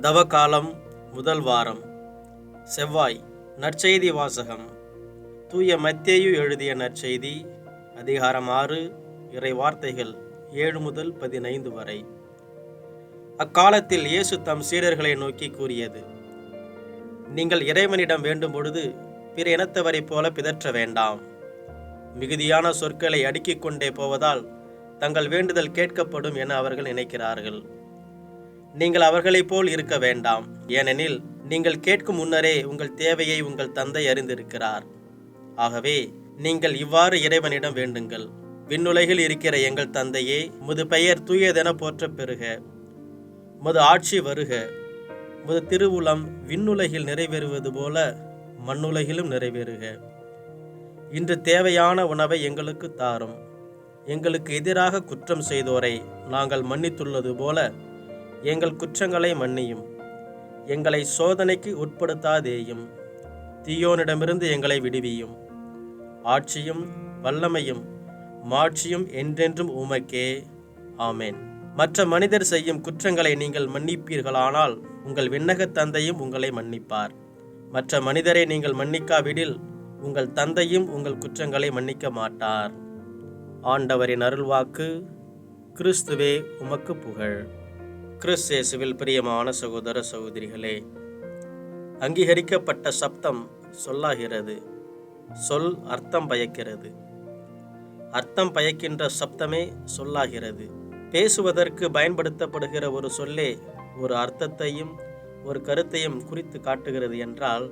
தவகாலம் முதல் வாரம். செவ்வாய் நற்செய்தி வாசகம். தூய மத்தேயு எழுதிய நற்செய்தி அதிகாரம் ஆறு இறை வார்த்தைகள் ஏழு முதல் பதினைந்து வரை. அக்காலத்தில் இயேசு தம் சீடர்களை நோக்கி கூறியது நீங்கள் இறைவனிடம் வேண்டும் பொழுது பிற இனத்தவரைப் போல பிதற்ற வேண்டாம். மிகுதியான சொற்களை அடுக்கிக் கொண்டே போவதால் தங்கள் வேண்டுதல் கேட்கப்படும் என அவர்கள் நினைக்கிறார்கள். நீங்கள் அவர்களைப் போல் இருக்க வேண்டாம். ஏனெனில் நீங்கள் கேட்கும் முன்னரே உங்கள் தேவையை உங்கள் தந்தை அறிந்திருக்கிறார். ஆகவே நீங்கள் இவ்வாறு இறைவனிடம் வேண்டுங்கள். விண்ணுலகில் இருக்கிற எங்கள் தந்தையே முது பெயர் தூயதென போற்ற பெறுக. முது ஆட்சி வருக. முது திருவுளம் விண்ணுலகில் நிறைவேறுவது போல மண்ணுலகிலும் நிறைவேறுக. இன்று தேவையான உணவை எங்களுக்கு தாரும். எங்களுக்கு எதிராக குற்றம் செய்தோரை நாங்கள் மன்னித்துள்ளது போல எங்கள் குற்றங்களை மன்னியும். எங்களை சோதனைக்கு உட்படுத்தாதேயும். தீயோனிடமிருந்து எங்களை விடுவியும். ஆட்சியும் வல்லமையும் மாட்சியும் என்றென்றும் உமக்கே. ஆமேன். மற்ற மனிதர் செய்யும் குற்றங்களை நீங்கள் மன்னிப்பீர்களானால் உங்கள் விண்ணகத் தந்தையும் உங்களை மன்னிப்பார். மற்ற மனிதரை நீங்கள் மன்னிக்காவிடில் உங்கள் தந்தையும் உங்கள் குற்றங்களை மன்னிக்க மாட்டார். ஆண்டவரின் அருள்வாக்கு கிறிஸ்துவே உமக்கு புகழ். கிறிஸ்தேசுவில் பிரியமான சகோதர சகோதரிகளே அங்கீகரிக்கப்பட்ட சப்தம் சொல்லாகிறது சொல் அர்த்தம் பயக்கிறது. அர்த்தம் பயக்கின்ற சப்தமே சொல்லாகிறது. பேசுவதற்கு பயன்படுத்தப்படுகிற ஒரு சொல்லே ஒரு அர்த்தத்தையும் ஒரு கருத்தையும் குறித்து காட்டுகிறது என்றால்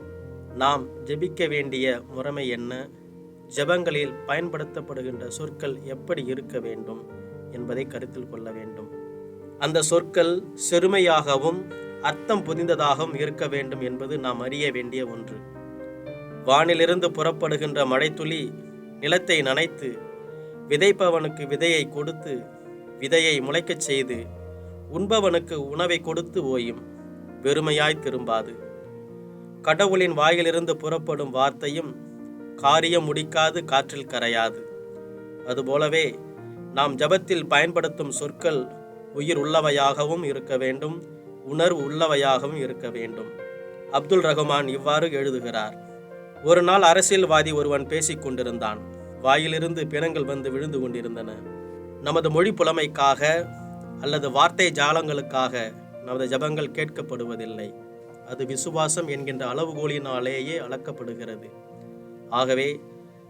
நாம் ஜெபிக்க வேண்டிய முறைமை என்ன? ஜெபங்களில் பயன்படுத்தப்படுகின்ற சொற்கள் எப்படி இருக்க வேண்டும் என்பதை கருத்தில் கொள்ள வேண்டும். அந்த சொற்கள் செருமையாகவும் அர்த்தம் புதிந்ததாகவும் இருக்க வேண்டும் என்பது நாம் அறிய வேண்டிய ஒன்று. வானிலிருந்து புறப்படுகின்ற மழைத்துளி நிலத்தை நனைத்து விதைப்பவனுக்கு விதையை கொடுத்து விதையை முளைக்கச் செய்து உண்பவனுக்கு உணவை கொடுத்து ஓயும் வெறுமையாய் திரும்பாது. கடவுளின் வாயிலிருந்து புறப்படும் வார்த்தையும் காரியம் முடிக்காது காற்றில் கரையாது. அதுபோலவே நாம் ஜபத்தில் பயன்படுத்தும் சொற்கள் உயிர் உள்ளவையாகவும் இருக்க வேண்டும் உணர்வு உள்ளவையாகவும் இருக்க வேண்டும். அப்துல் ரஹ்மான் இவ்வாறு எழுதுகிறார் ஒரு நாள் அரசியல்வாதி ஒருவன் பேசிக் கொண்டிருந்தான். வாயிலிருந்து பிணங்கள் வந்து விழுந்து கொண்டிருந்தன. நமது மொழி புலமைக்காக அல்லது வார்த்தை ஜாலங்களுக்காக நமது ஜபங்கள் கேட்கப்படுவதில்லை. அது விசுவாசம் என்கின்ற அளவுகோலினாலேயே அளக்கப்படுகிறது. ஆகவே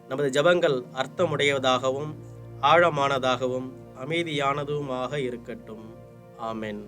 நமது ஜபங்கள் அர்த்தமுடையதாகவும் ஆழமானதாகவும் அமைதியானதுமாக இருக்கட்டும். ஆமென்.